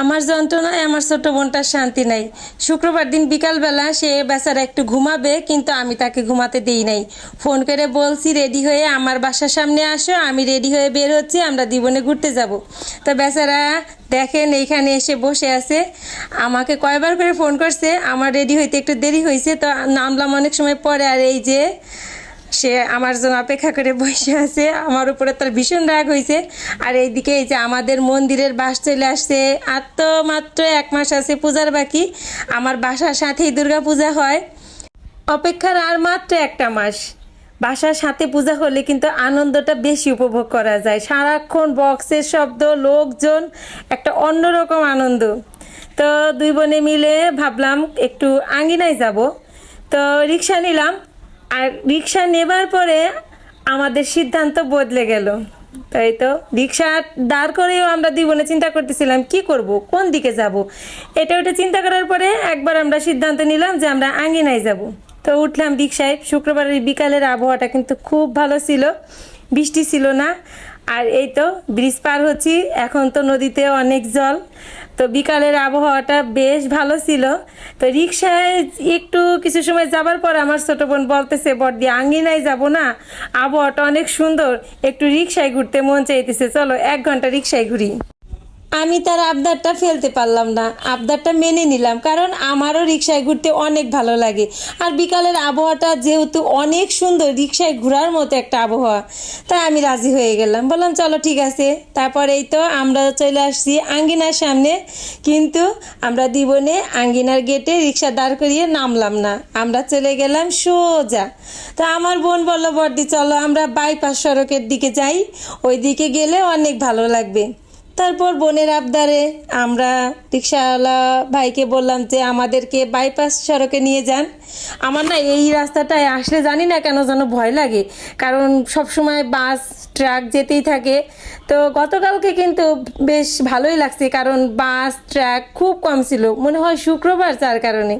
আমার যন্ত্রণায় আমার ছোট বোনটার শান্তি নাই। শুক্রবার দিন বিকালবেলা সে বেচারা একটু ঘুমাবে, কিন্তু আমি তাকে ঘুমাতে দিই নাই। ফোন করে বলছি, রেডি হয়ে আমার বাসার সামনে আসো, আমি রেডি হয়ে বের হচ্ছি, আমরা জীবনে ঘুরতে যাব। তো বেচারা দেখেন এইখানে এসে বসে আছে। আমাকে কয়বার করে ফোন করছে, আমার রেডি হইতে একটু দেরি হয়েছে তো নামলাম অনেক সময় পরে, আর এই যে সে আমার জন্য অপেক্ষা করে বসে আছে। আমার উপরে তার ভীষণ রাগ হয়েছে আর এইদিকে এই যে আমাদের মন্দিরের বাস চলে আসছে। আর তো মাত্র এক মাস আছে, পূজার বাকি। আমার বাসার সাথেই দুর্গা পূজা হয়। অপেক্ষার আর মাত্র একটা মাস। বাসার সাথে পূজা হলে কিন্তু আনন্দটা বেশি উপভোগ করা যায়। সারাক্ষণ বক্সের শব্দ, লোকজন, একটা অন্যরকম আনন্দ। তো দুই বোনে মিলে ভাবলাম একটু আঙ্গিনায় যাব। তো রিক্সা নিলাম। আর রিক্সা নেবার পরে আমাদের সিদ্ধান্ত বদলে গেল। তাই তো? রিক্সা দাঁড় করেও আমরা দুই বোনে চিন্তা করতেছিলাম, কি করব? কোন দিকে যাব? এটা ওটা চিন্তা করার পরে একবার আমরা সিদ্ধান্ত নিলাম যে আমরা আঙ্গিনায় যাব। তো উঠলাম রিক্সায়। শুক্রবারের বিকালের আবহাওয়াটা কিন্তু খুব ভালো ছিল। বৃষ্টি ছিল না। আর এই তো ব্রিজ পার হচ্ছি। এখন তো নদীতে অনেক জল। তো বিকালের আবহাওয়াটা বেশ ভালো ছিল। তো রিক্সায় একটু কিছু সময় যাবার পর আমার ছোট বোন বলতেছে, বর্দি আঙ্গিনায় যাব না। আবহাওয়াটা অনেক সুন্দর। একটু রিক্সায় ঘুরতে মন চাইতেছে। চলো, এক ঘণ্টা রিক্সায় ঘুরি। আমি তার আবদারটা ফেলতে পারলাম না। আবদারটা মেনে নিলাম, কারণ আমারও রিক্সায় ঘুরতে অনেক ভালো লাগে। আর বিকালের আবহাওয়াটা যেহেতু অনেক সুন্দর রিক্সায় ঘোরার মতো একটা আবহাওয়া। তাই আমি রাজি হয়ে গেলাম। বললাম, চলো ঠিক আছে। তারপর এই তো আমরা চলে আসছি আঙ্গিনার সামনে। কিন্তু আমরা দিবনে আঙ্গিনার গেটে রিক্সা দাঁড় করিয়ে নামলাম না। আমরা চলে গেলাম সোজা। তা আমার বোন বলল, বর্দি, চলো আমরা বাইপাস সড়কের দিকে যাই। ওই দিকে গেলে অনেক ভালো লাগবে। তারপর বোনের আবদারে আমরা রিক্সাওয়ালা ভাইকে বললাম যে আমাদেরকে বাইপাস সড়কে নিয়ে যান। আমার না এই রাস্তাটায় আসলে জানি না কেন যেন ভয় লাগে। কারণ সব সময় বাস, ট্রাক যেতেই থাকে। তো গতকালকে কিন্তু বেশ ভালোই লাগছে কারণ বাস, ট্রাক খুব কম ছিল। মনে হয় শুক্রবার যার কারণে।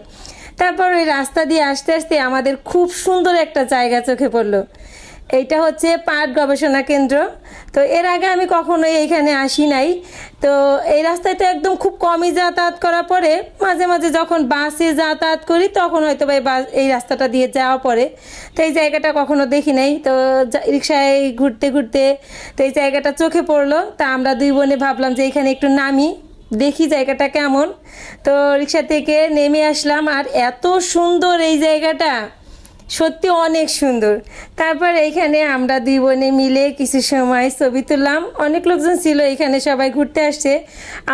তারপর ওই রাস্তা দিয়ে আসতে আসতে আমাদের খুব সুন্দর একটা জায়গা চোখে পড়ল। এইটা হচ্ছে পাট গবেষণা কেন্দ্র। তো এর আগে আমি কখনোই এখানে আসি নাই। তো এই রাস্তাটা একদম খুব কমই যাতায়াত করার পরে মাঝে মাঝে যখন বাসে যাতায়াত করি, তখন হয়তো বা এই রাস্তাটা দিয়ে যাওয়া পড়ে। তো এই জায়গাটা কখনো দেখি নাই। তো রিক্সায় ঘুরতে ঘুরতে তো এই জায়গাটা চোখে পড়ল। তা আমরা দুই বোনে ভাবলাম যে এখানে একটু নামি, দেখি জায়গাটা কেমন। তো রিক্সা থেকে নেমে আসলাম। আর এত সুন্দর এই জায়গাটা! সত্যি অনেক সুন্দর। তারপর এইখানে আমরা দুই বোনে মিলে কিছু সময় ছবি তুললাম। অনেক লোকজন ছিল, এখানে সবাই ঘুরতে আসছে।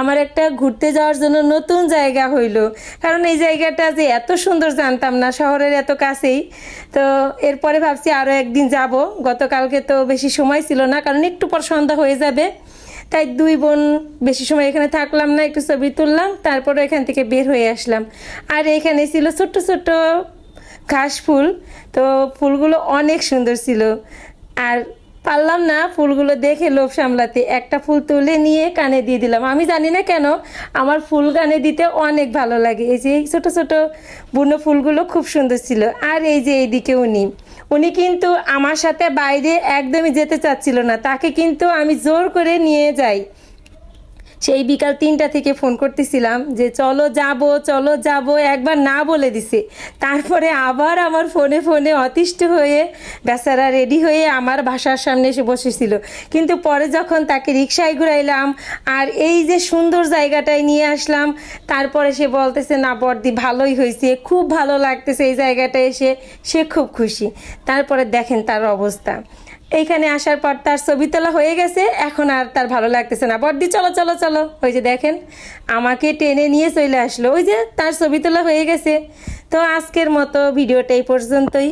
আমার একটা ঘুরতে যাওয়ার জন্য নতুন জায়গা হইল। কারণ এই জায়গাটা যে এত সুন্দর জানতাম না, শহরের এত কাছেই। তো এরপরে ভাবছি আরও একদিন যাব। গতকালকে তো বেশি সময় ছিল না, কারণ একটু পর সন্ধ্যা হয়ে যাবে। তাই দুই বোন বেশি সময় এখানে থাকলাম না, একটু ছবি তুললাম। তারপরে এখান থেকে বের হয়ে আসলাম। আর এখানে ছিল ছোট্ট ছোট্ট ঘাস ফুল, তো ফুলগুলো অনেক সুন্দর ছিল। আর পারলাম না ফুলগুলো দেখে লোভ সামলাতে। একটা ফুল তুলে নিয়ে কানে দিয়ে দিলাম। আমি জানি না কেন, আমার ফুল কানে দিতে অনেক ভালো লাগে। এই যে এই ছোট ছোট বুনো ফুলগুলো খুব সুন্দর ছিল। আর এই যে এইদিকে উনি উনি কিন্তু আমার সাথে বাইরে একদমই যেতে চাচ্ছিল না। তাকে কিন্তু আমি জোর করে নিয়ে যাই। সেই বিকাল তিনটা থেকে ফোন করতেছিলাম যে, চলো যাব চলো যাব। একবার না বলে দিছে। তারপরে আবার আমার ফোনে ফোনে অতিষ্ঠ হয়ে, বেচারা রেডি হয়ে আমার বাসার সামনে এসে বসেছিল। কিন্তু পরে যখন তাকে রিক্সায় ঘুরাইলাম, আর এই যে সুন্দর জায়গাটায় নিয়ে আসলাম, তারপরে সে বলতেছে, না বর্দি ভালোই হয়েছে। খুব ভালো লাগতেছে এই জায়গাটা এসে। সে খুব খুশি। তারপরে দেখেন তার অবস্থা। এইখানে আসার পর তার ছবি তোলা হয়ে গেছে, এখন আর তার ভালো লাগতেছে না। বর্দি চলো চলো চলো। ওই যে দেখেন, আমাকে টেনে নিয়ে চলে আসলো। ওই যে তার ছবি তোলা হয়ে গেছে। তো আজকের মতো ভিডিওটা এই পর্যন্তই।